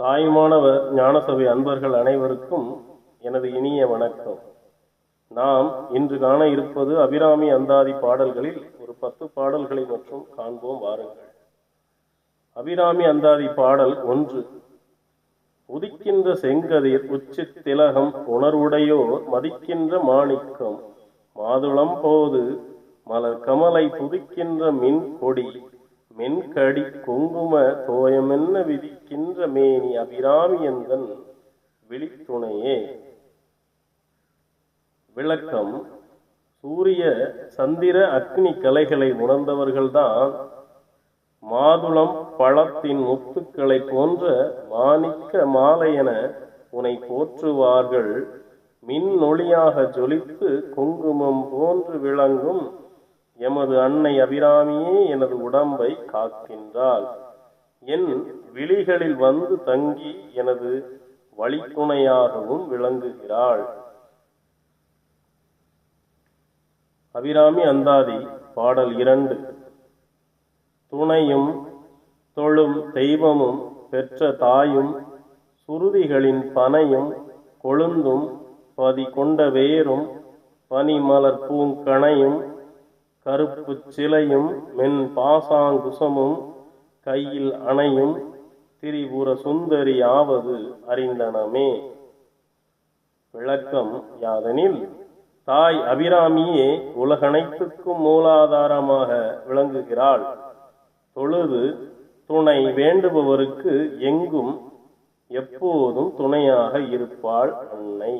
தாயுமானவர் ஞானசபை அன்பர்கள் அனைவருக்கும் எனது இனிய வணக்கம். நாம் இன்று காண இருப்பது அபிராமி அந்தாதி பாடல்களில் ஒரு பத்து பாடல்களை மற்றும் காண்போம் வாருங்கள். அபிராமி அந்தாதி பாடல் ஒன்று. உதிக்கின்ற செங்கதிர் உச்சி திலகம் உணர்வுடையோர் மதிக்கின்ற மாணிக்கம். மாதுளம் போது மலர் கமலை துதிக்கின்ற மின் கொடி. மென்கடி குங்கும தோயமென்ன விதிக்கின்ற மேனி அபிராமி எந்தன் விழித்துணையே. விளக்கம் சூரிய சந்திர அக்னி கலைகளை உணர்ந்தவர்கள்தான் மாதுளம் பழத்தின் முத்துக்களை போன்ற மாணிக்க மாலையென உனை போற்றுவார்கள். மின் ஒளியாக ஜொலித்து குங்குமம் போன்று விளங்கும் எமது அன்னை அபிராமியே எனது உடம்பை காக்கின்றாள். என் விழிகளில் வந்து தங்கி எனது வழித்துணையாகவும் விளங்குகிறாள். அபிராமி அந்தாதி பாடல் இரண்டு. துணையும் தொழும் தெய்வமும் பெற்ற தாயும் சுருதிகளின் பனையும் கொழுந்தும் பதி கொண்ட வேரும் பனிமலர் பூங்கணையும் கருப்பு சிலையும் மென் பாசாங்குசமும் கையில் அணையும் திரிபுர சுந்தரியாவது அறிந்தனமே. விளக்கம் யாதெனில் தாய் அபிராமியே உலகனைத்துக்கும் மூலாதாரமாக விளங்குகிறாள். தொழுது துணை வேண்டுபவருக்கு எங்கும் எப்போதும் துணையாக இருப்பாள் அன்னை.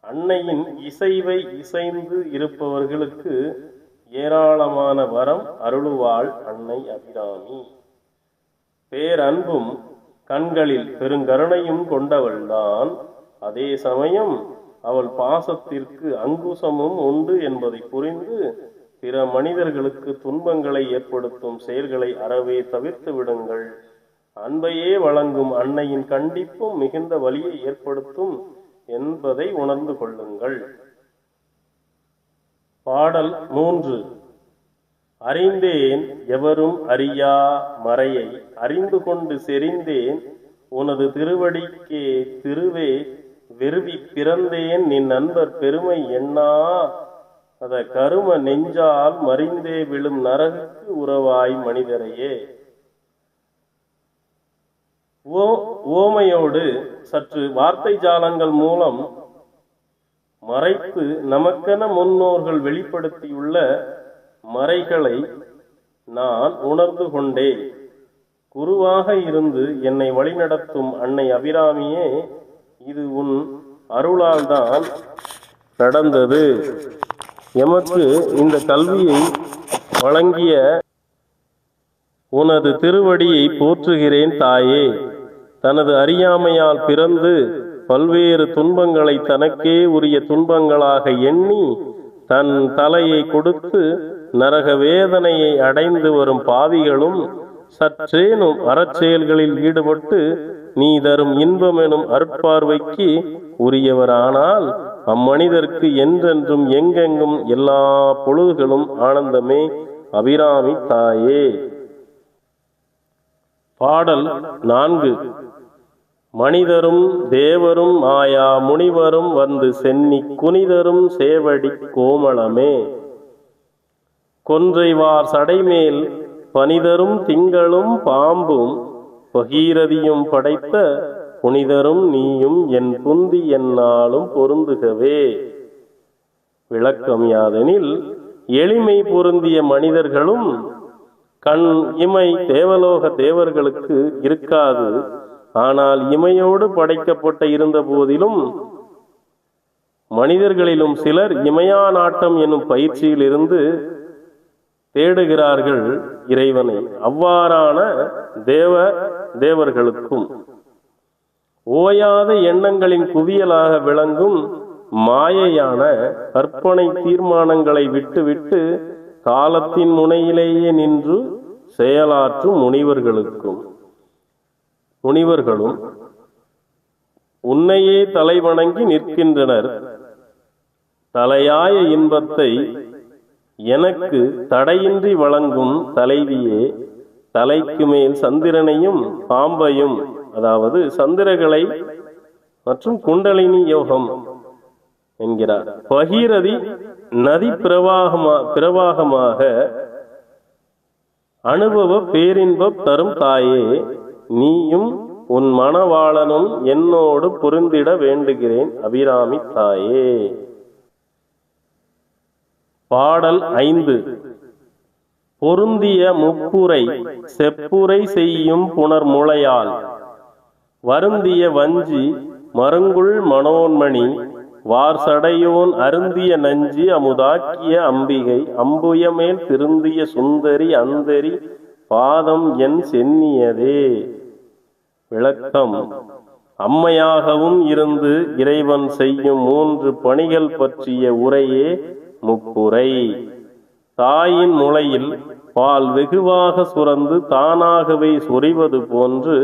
அன்னையின் இசைவை இசைந்து இருப்பவர்களுக்கு ஏராளமான வரம் அருளுவாள் அன்னை அபிராமி. பேரன்பும் கண்களில் பெருங்கருணையும் கொண்டவள்தான். அதே சமயம் அவள் பாசத்திற்கு அங்குசமும் உண்டு என்பதை புரிந்து பிற மனிதர்களுக்கு துன்பங்களை ஏற்படுத்தும் செயல்களை அறவே தவிர்த்து விடுங்கள். அன்பையே வழங்கும் அன்னையின் கண்டிப்பும் மிகுந்த வலியை ஏற்படுத்தும் என்பதை உணர்ந்து கொள்ளுங்கள். பாடல் மூன்று. அறிந்தேன் எவரும் அறியா மறையை அறிந்து கொண்டு செறிந்தேன். உனது திருவடிக்கே திருவே வெறுவி பிறந்தேன். நின் நண்பர் பெருமை எண்ணா அத கரும நெஞ்சால் மறிந்தே விழும் நரகுக்கு உறவாய் மனிதரையே. ஓ ஓமையோடு சற்று வார்த்தை ஜாலங்கள் மூலம் மறைத்து நமக்கென முன்னோர்கள் வெளிப்படுத்தியுள்ள மறைகளை நான் உணர்ந்து கொண்டேன். குருவாக இருந்து என்னை வழிநடத்தும் அன்னை அபிராமியே இது உன் அருளால் தான் நடந்தது. எமக்கு இந்த கல்வியை வழங்கிய உனது திருவடியை போற்றுகிறேன் தாயே. தனது அறியாமையால் பிறந்து பல்வேறு துன்பங்களை தனக்கே உரிய துன்பங்களாக எண்ணி தன் தலையை கொடுத்து நரக வேதனையை அடைந்து வரும் பாவிகளும் சற்றேனும் அறச்செயல்களில் ஈடுபட்டு நீ தரும் இன்பம் எனும் அற்பார்வைக்கு உரியவரானால் அம்மனிதருக்கு என்றென்றும் எங்கெங்கும் எல்லா பொழுதுகளும் ஆனந்தமே. அபிராமி தாயே. பாடல் நான்கு. மனிதரும் தேவரும் ஆயா முனிவரும் வந்து சென்னி குனிதரும் சேவடி கோமளமே. கொன்றைவார் சடைமேல் பனிதரும் திங்களும் பாம்பும் பகீரதியும் படைத்த புனிதரும் நீயும் என் புந்தி என்னாலும் பொருந்துகவே. விளக்கம் யாதெனில் எளிமை பொருந்திய மனிதர்களும் கண் இமை தேவலோக தேவர்களுக்கு இருக்காது. ஆனால் இமையோடு படைக்கப்பட்ட இருந்த போதிலும் மனிதர்களிலும் சிலர் இமையா நாட்டம் எனும் பயிற்சியில் இருந்து தேடுகிறார்கள் இறைவனை. அவ்வாறான தேவ தேவர்களுக்கும் ஓயாத எண்ணங்களின் குவியலாக விளங்கும் மாயையான கற்பனை தீர்மானங்களை விட்டுவிட்டு காலத்தின் முனையிலேயே நின்று செயலாற்றும் முனிவர்களுக்கும் முனிவர்களும் உன்னையே தலைவணங்கி நிற்கின்றனர். தலையாய இன்பத்தை எனக்கு தடையின்றி வழங்கும் தலைவியே தலைக்கு மேல் சந்திரனையும் பாம்பையும் அதாவது சந்திரகளை மற்றும் குண்டலினி யோகம் என்கிறார். பகீரதி நதி பிரவாகமா பிரவாகமாக அனுபவ பேரின்பம் தரும் தாயே நீயும் உன் மணவாளனும் என்னோடு பொருந்திட வேண்டுகிறேன் அபிராமி தாயே. பாடல் ஐந்து. பொருந்திய முப்புரை செப்புரை செய்யும் புனர்முளையால் வருந்திய வஞ்சி மருங்குள் மனோன்மணி வார்சடையோன் அருந்திய நஞ்சி அமுதாக்கிய அம்பிகை அம்புயமேல் திருந்திய சுந்தரி அந்தரி பாதம் என் சென்னியதே. விளக்கம். அம்மையாகவும் இருந்து இறைவன் செய்யும் மூன்று பணிகள் பற்றிய உரையே முப்புரை. தாயின் முளையில் பால் வெகுவாக சுரந்து தானாகவே சொரிவது போன்று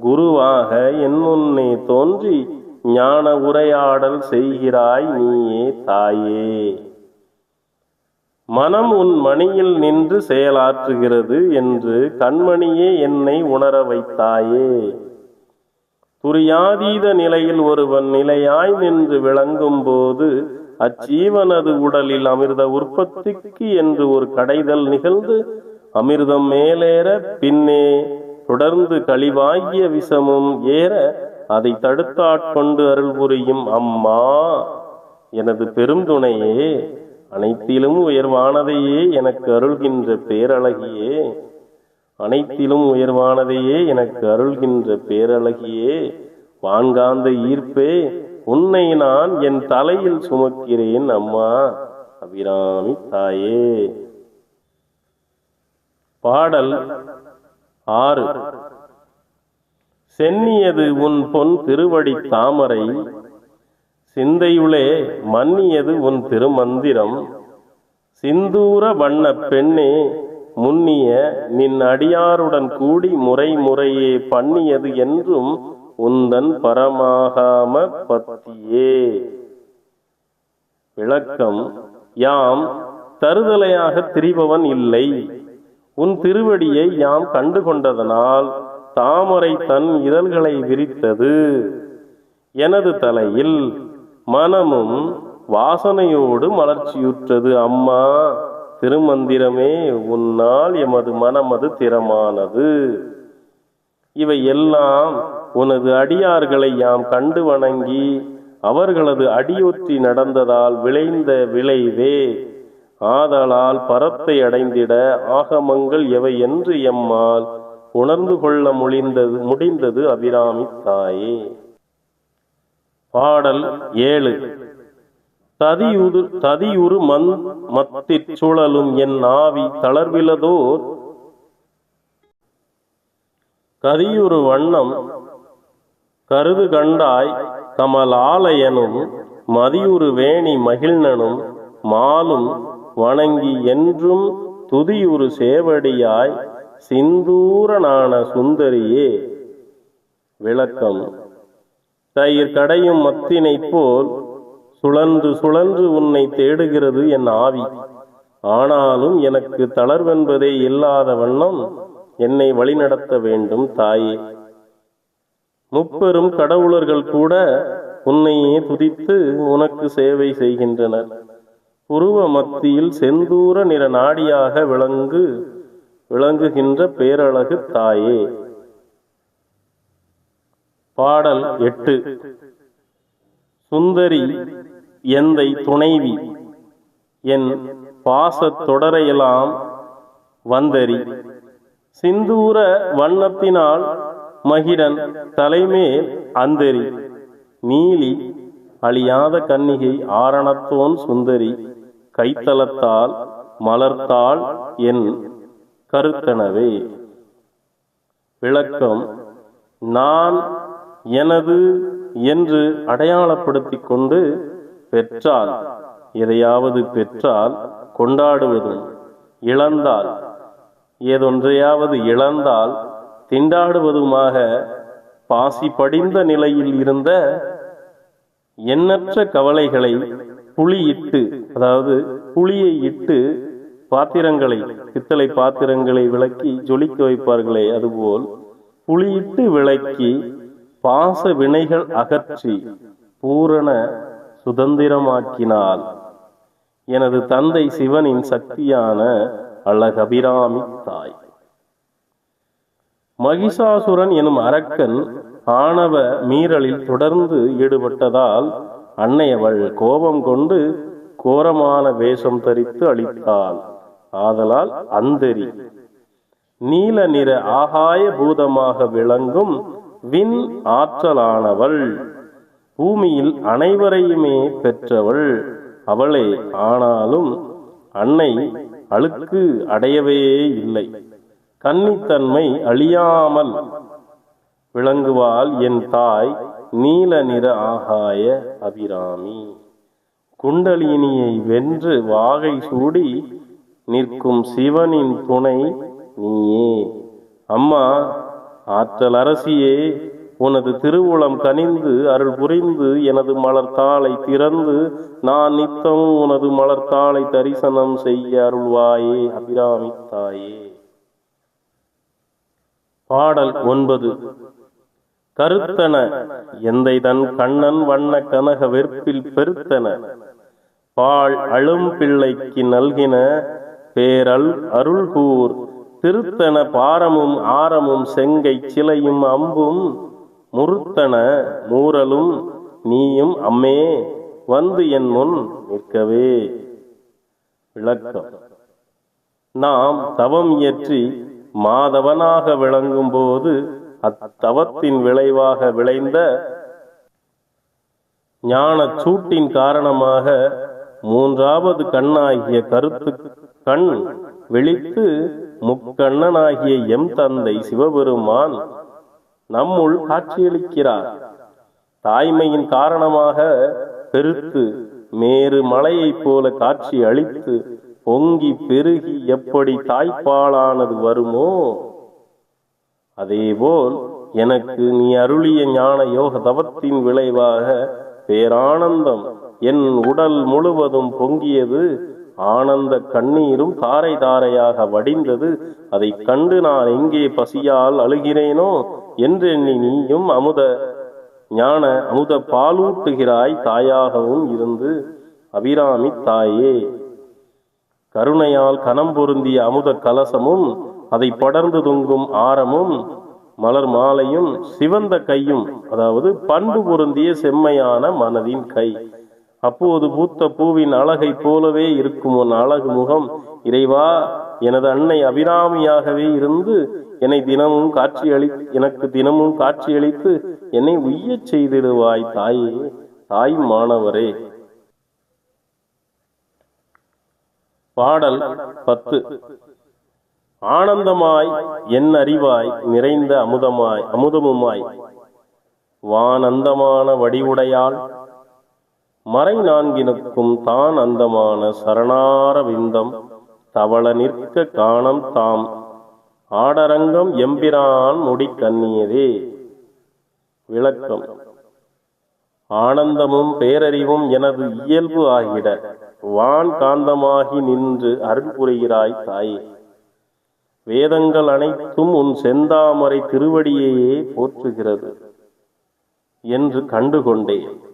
குருவாக என் முன்னே தோன்றி ஞான உரையாடல் செய்கிறாய் நீயே தாயே. மனம் உன் மணியில் நின்று செயலாற்றுகிறது என்று கண்மணியே என்னை உணர வைத்தாயே. துரியாதீத நிலையில் ஒருவன் நிலையாய் நின்று விளங்கும் போது அச்சீவனது உடலில் அமிர்த உற்பத்திக்கு என்று ஒரு கடைதல் நிகழ்ந்து அமிர்தம் மேலேற பின்னே தொடர்ந்து கழிவாகிய விஷமும் ஏற அதை தடுத்தாட்கொண்டு அருள் புரியும் அம்மா. எனது பெருந்துணையே அனைத்திலும் உயர்வானதையே எனக்கு அருள்கின்ற பேரழகியே. அனைத்திலும் உயர்வானதையே எனக்கு அருள்கின்ற பேரழகியே. வான்காந்த ஈர்ப்பே உன்னை நான் என் தலையில் சுமக்கிறேன் அம்மா. அபிராமி தாயே. பாடல் ஆறு. சென்னியது உன் பொன் திருவடி தாமரை சிந்தையுளே மன்னியது உன் திருமந்திரம். சிந்தூர வண்ண பெண்ணே முன்னிய நின் அடியாருடன் கூடி முறை முறையே பண்ணியது என்றும் உந்தன் பரமாகாம பத்தியே. விளக்கம் யாம் தருதலையாக திரிபவன் இல்லை. உன் திருவடியை யாம் கண்டு கொண்டதனால் தாமரை தன் இதழ்களை விரித்தது. எனது தலையில் மனமும் வாசனையோடு மலர்ச்சியுற்றது. அம்மா திருமந்திரமே உன்னால் எமது மனமது திறமானது. இவை எல்லாம் உனது அடியார்களை யாம் கண்டு வணங்கி அவர்களது அடியொற்றி நடந்ததால் விளைந்த விளைவே. ஆதலால் பரத்தை அடைந்திட ஆகமங்கள் எவை என்று எம்மால் உணர்ந்து கொள்ள முடிந்தது முடிந்தது அபிராமி தாயே பாடல் ஏழு. ததியுது ததியுறு மந் மத்திச் சுழலும் என் ஆவி தளர்விலதோர் கதியுறு வண்ணம் கருது கண்டாய் கமலாலயனும் மதியுறு வேணி மகிழ்னனும் மாலும் வணங்கி என்றும் துதியுறு சேவடியாய் சிந்தூரனான சுந்தரியே. விளக்கம். தயிர் கடையும் மத்தினை போல் சுழன்று சுழன்று உன்னை தேடுகிறது என் ஆவி. ஆனாலும் எனக்கு தளர்வென்பதே இல்லாத வண்ணம் என்னை வழிநடத்த வேண்டும் தாயே. முப்பெரும் கடவுளர்கள் கூட உன்னையே துதித்து உனக்கு சேவை செய்கின்றனர். புருவ மத்தியில் செந்தூர நிற நாடியாக விளங்கு விளங்குகின்ற பேரழகு தாயே. பாடல் எட்டு. சுந்தரி எந்தை துணைவி என் பாசத் தொடரையெல்லாம் வந்தரி சிந்தூர வண்ணத்தினால் மகிடன் தலைமேல் அந்தரி நீலி அழியாத கன்னிகை ஆரணத்தோன் சுந்தரி கைத்தலத்தால் மலர்த்தாள் என் கருத்தனவே. விளக்கம் நான் எனது என்று அடையாளப்படுத்திக் கொண்டு பெற்றால் எதையாவது பெற்றால் கொண்டாடுவதும் இழந்தால் ஏதொன்றையாவது இழந்தால் திண்டாடுவதுமாக பாசி படிந்த நிலையில் இருந்த எண்ணற்ற கவலைகளை புளியிட்டு அதாவது புளியை இட்டு பாத்திரங்களை பித்தளை பாத்திரங்களை விளக்கி ஜொலிக்க வைப்பார்களே அதுபோல் புளியிட்டு விளக்கி பாச வினைகள் அகற்றி பூரண சுதந்திரமாக்கினாள். எனது தந்தை சிவனின் சக்தியான அழகபிராமி தாய். மகிஷாசுரன் எனும் அரக்கன் ஆணவ மீறலில் தொடர்ந்து ஈடுபட்டதால் அன்னையவள் கோபம் கொண்டு கோரமான வேஷம் தரித்து அளித்தாள். ஆதலால் அந்தரி. நீல நிற ஆகாய பூதமாக விளங்கும் விண் ஆற்றலானவள். பூமியில் அனைவரையுமே பெற்றவள். அவளே ஆனாலும் அன்னை அழுக்கு அடையவே இல்லை. கன்னித்தன்மை அழியாமல் விளங்குவாள் என் தாய் நீல நிற ஆகாய அபிராமி. குண்டலினியை வென்று வாகை சூடி நிற்கும் சிவனின் துணை நீயே. அம்மா ஆற்றல் அரசியே உனது திருவுளம் கனிந்து அருள் புரிந்து எனது மலர்த்தாளை திறந்து நான் நித்தம் உனது மலர்த்தாளை தரிசனம் செய்ய அருள்வாயே அபிராமி தாயே பாடல் ஒன்பது. கருத்தன எந்தை தன் கண்ணன் வண்ண கனக வெற்பில் பெருத்தன. பால் அழும் பிள்ளைக்கு நல்கின பேரல் அருள்கூர் திருத்தன பாரமும் ஆரமும் செங்கை சிலையும் அம்பும் முறுத்தன மூரலும் நீயும் அம்மே வந்து என் முன் நிற்கவே. விளக்கம். நாம் தவம் இயற்றி மாதவனாக விளங்கும் போது அத்தவத்தின் விளைவாக விளைந்த ஞான சூட்டின் காரணமாக மூன்றாவது கண்ணாகிய கருத்து கண் விழித்து முக்கண்ணனாகிய எம் தந்தை சிவபெருமான் நம்முள் காட்சியளிக்கிறார். தாய்மையின் காரணமாக பெருத்து மேரு மலையைப் போல காட்சி அளித்து பொங்கி பெருகி எப்படி தாய்ப்பாலானது வருமோ அதேபோல் எனக்கு நீ அருளிய ஞான யோக தவத்தின் விளைவாக பேரானந்தம் என் உடல் முழுவதும் பொங்கியது. ஆனந்த கண்ணீரும் தாரை தாரையாக வடிந்தது. அதை கண்டு நான் எங்கே பசியால் அழுகிறேனோ என்றெண்ணி நீயும் அமுத ஞான அமுத பாலூட்டுகிறாய் தாயாகவும் இருந்து அபிராமி தாயே. கருணையால் கனம் பொருந்திய அமுத கலசமும் அதை படர்ந்து தொங்கும் ஆரமும் மலர் மாலையும் சிவந்த கையும் அதாவது பண்பு பொருந்திய செம்மையான மனதின் கை. அப்போது பூத்த பூவின் அழகை போலவே இருக்கும் உன் அழகு முகம். இறைவா எனது அன்னை அபிராமியாகவே இருந்து என்னை தினமும் காட்சியளி எனக்கு தினமும் காட்சியளித்து என்னை உய்யச் செய்திடுவாய் தாயே தாய் மாணவரே. பாடல் பத்து. ஆனந்தமாய் என் அறிவாய் நிறைந்த அமுதமாய் அமுதமுமாய். வானந்தமான வடிவுடையாள் மறை நான்கினுக்கும் தான் அந்தமான சரணார விந்தம் தவள நிற்க காணம் தாம். ஆடரங்கம் எம்பிரான் முடி கண்ணியதே. விளக்கம். ஆனந்தமும் பேரறிவும் எனது இயல்பு ஆகிட. வான் காந்தமாகி நின்று அருள் புரிகிறாய் தாயே. வேதங்கள் அனைத்தும் உன் செந்தாமரை திருவடியையே போற்றுகிறது என்று கண்டுகொண்டேன்.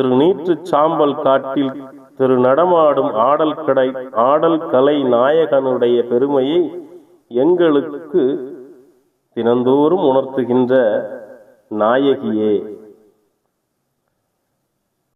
திரு நீற்று சாம்பல் காட்டில் திரு நடமாடும் ஆடல் கடை ஆடல் கலை நாயகனுடைய பெருமையை எங்களுக்கு தினந்தோறும் உணர்த்துகின்ற நாயகியே.